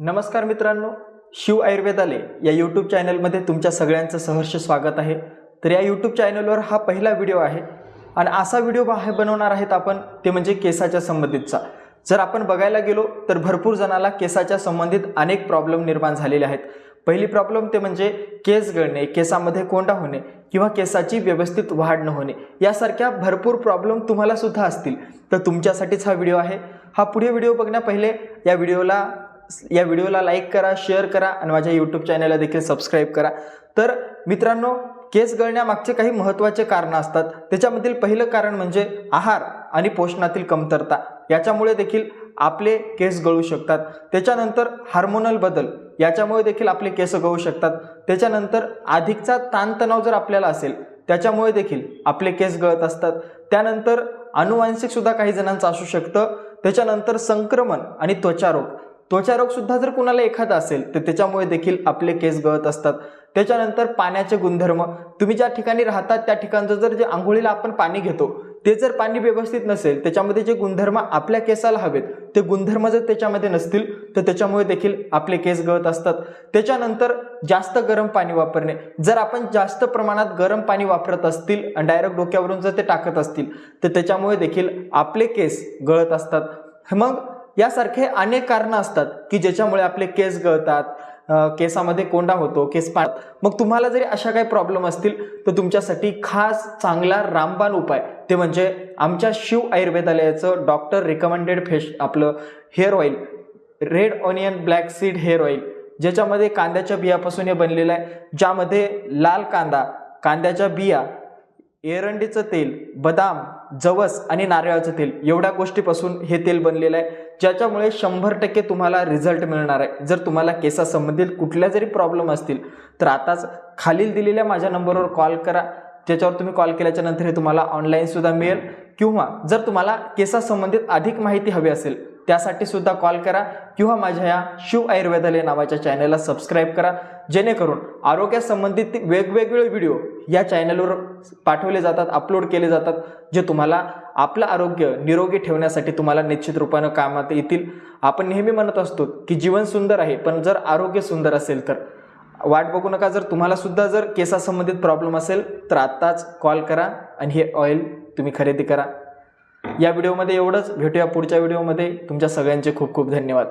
नमस्कार मित्रांनो शिव आयुर्वेदालय या यूट्यूब चॅनलमध्ये तुमच्या सगळ्यांचं सहर्ष स्वागत आहे. तर या यूट्यूब चॅनलवर हा पहिला व्हिडिओ आहे आणि असा व्हिडिओ बाहेर बनवणार आहेत आपण ते म्हणजे केसाच्या संबंधितचा. जर आपण बघायला गेलो तर भरपूर जणाला केसाच्या संबंधित अनेक प्रॉब्लेम निर्माण झालेले आहेत. पहिली प्रॉब्लेम ते म्हणजे केस गळणे केसामध्ये कोंडा होणे किंवा केसाची व्यवस्थित वाढ न होणे यासारख्या भरपूर प्रॉब्लेम तुम्हाला सुद्धा असतील. तर तुमच्यासाठीच हा व्हिडिओ आहे. हा पुढे व्हिडिओ बघण्या पहिले या व्हिडिओला या व्हिडिओला लाईक करा शेअर करा आणि माझ्या यूट्यूब चॅनलला देखील सबस्क्राईब करा. तर मित्रांनो केस गळण्यामागचे काही महत्त्वाचे कारणं असतात. त्याच्यामधील पहिलं कारण म्हणजे आहार आणि पोषणातील कमतरता. याच्यामुळे देखील आपले केस गळू शकतात. त्याच्यानंतर हार्मोनल बदल. याच्यामुळे देखील आपले केस गळू शकतात. त्याच्यानंतर अधिकचा ताणतणाव जर आपल्याला असेल त्याच्यामुळे देखील आपले केस गळत असतात. त्यानंतर अनुवांशिक सुद्धा काही जणांचं असू शकतं. त्याच्यानंतर संक्रमण आणि त्वचारोग. त्वचारोग सुद्धा जर कुणाला एखादा असेल तर त्याच्यामुळे देखील आपले केस गळत असतात. त्याच्यानंतर पाण्याचे गुणधर्म. तुम्ही ज्या ठिकाणी राहतात त्या ठिकाणचं जर जे आंघोळीला आपण पाणी घेतो ते जर पाणी व्यवस्थित नसेल त्याच्यामध्ये जे गुणधर्म आपल्या केसाला हवेत ते गुणधर्म जर त्याच्यामध्ये नसतील तर त्याच्यामुळे देखील आपले केस गळत असतात. त्याच्यानंतर जास्त गरम पाणी वापरणे. जर आपण जास्त प्रमाणात गरम पाणी वापरत असतील आणि डायरेक्ट डोक्यावरून जर ते टाकत असतील तर त्याच्यामुळे देखील आपले केस गळत असतात. मग यासारखे अनेक कारणं असतात की ज्याच्यामुळे आपले केस गळतात केसामध्ये कोंडा होतो केस पाळत मग तुम्हाला जरी अशा काही प्रॉब्लेम असतील तर तुमच्यासाठी खास चांगला रामबाण उपाय ते म्हणजे आमच्या शिव आयुर्वेदालयाचं डॉक्टर रिकमेंडेड फेश आपलं hair oil red onion black seed hair oil ज्याच्यामध्ये कांद्याच्या बियापासून हे बनलेलं आहे ज्यामध्ये लाल कांदा कांद्याच्या बिया एरंडीचं तेल बदाम जवस आणि नारळाचं तेल एवढ्या गोष्टीपासून हे तेल बनलेलं आहे. ज्याच्यामुळे शंभर टक्के तुम्हाला रिझल्ट मिळणार आहे. जर तुम्हाला केसासंबंधित कुठल्या जरी प्रॉब्लेम असतील तर आताच खालील दिलेल्या माझ्या नंबरवर कॉल करा. त्याच्यावर तुम्ही कॉल केल्याच्यानंतर हे तुम्हाला ऑनलाईनसुद्धा मिळेल. किंवा जर तुम्हाला केसासंबंधित अधिक माहिती हवी असेल त्यासाठी सुद्धा कॉल करा किंवा माझ्या या शिव आयुर्वेदालय नावाच्या चॅनलला सबस्क्राईब करा. जेणेकरून आरोग्यासंबंधित वेगवेगळे व्हिडिओ या चॅनलवर पाठवले जातात अपलोड केले जातात जे तुम्हाला आपलं आरोग्य निरोगी ठेवण्यासाठी तुम्हाला निश्चित रूपानं कामात येतील. आपण नेहमी म्हणत असतो की जीवन सुंदर आहे पण जर आरोग्य सुंदर असेल तर. वाट बघू नका जर तुम्हाला सुद्धा जर केसासंबंधित प्रॉब्लेम असेल तर आत्ताच कॉल करा आणि हे ऑइल तुम्ही खरेदी करा. या व्हिडिओमध्ये एवढंच. भेटूया पुढच्या व्हिडिओमध्ये. तुमच्या सगळ्यांचे खूप खूप धन्यवाद.